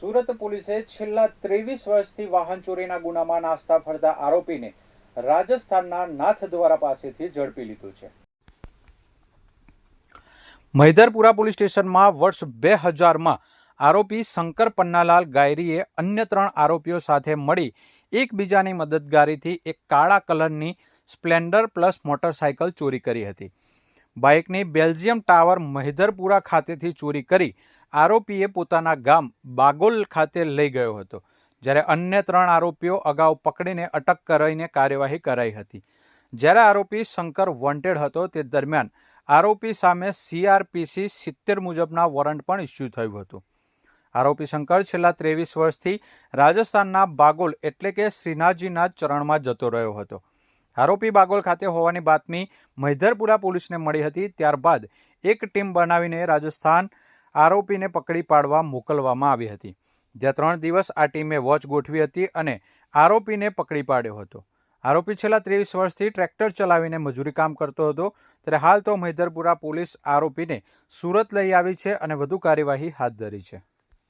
સુરત પોલીસે છેલ્લા ત્રેવીસ વર્ષથી વાહન ચોરીના ગુનામાં નાસ્તા ફરતા આરોપીને રાજસ્થાનના નાથદ્વારા પાસેથી ઝડપી લીધો છે. મહિધરપુરા પોલીસ સ્ટેશનમાં વર્ષ બે હજારમાં આરોપી શંકર પન્નાલાલ ગાયરીએ અન્ય ત્રણ આરોપીઓ સાથે મળી એકબીજાની મદદગારીથી એક કાળા કલરની સ્પ્લેન્ડર પ્લસ મોટરસાયકલ ચોરી કરી હતી. બાઇકની બેલ્જિયમ ટાવર મહિધરપુરા ખાતેથી ચોરી કરી આરોપીએ પોતાના ગામ બાગોલ ખાતે લઈ ગયો હતો, જ્યારે અન્ય ત્રણ આરોપીઓ અગાઉ પકડીને અટક કરાઈને કાર્યવાહી કરાઈ હતી. જ્યારે આરોપી શંકર વોન્ટેડ હતો, તે દરમિયાન આરોપી સામે સીઆરપીસી સિત્તેર મુજબના વોરંટ પણ ઇસ્યુ થયું હતું. આરોપી શંકર છેલ્લા ત્રેવીસ વર્ષથી રાજસ્થાનના બાગોલ એટલે કે શ્રીનાથજીના ચરણમાં જતો રહ્યો હતો. આરોપી બાગોલ ખાતે હોવાની બાતમી મહિધરપુરા પોલીસને મળી હતી, ત્યારબાદ એક ટીમ બનાવીને રાજસ્થાન આરોપીને પકડી પાડવા મોકલવામાં આવી હતી. જ્યાં ત્રણ દિવસ આ ટીમે વોચ ગોઠવી હતી અને આરોપીને પકડી પાડ્યો હતો. આરોપી છેલ્લા ત્રેવીસ વર્ષથી ટ્રેક્ટર ચલાવીને મજૂરી કામ કરતો હતો. ત્યારે હાલ તો મહિધરપુરા પોલીસ આરોપીને સુરત લઈ આવી છે અને વધુ કાર્યવાહી હાથ ધરી છે.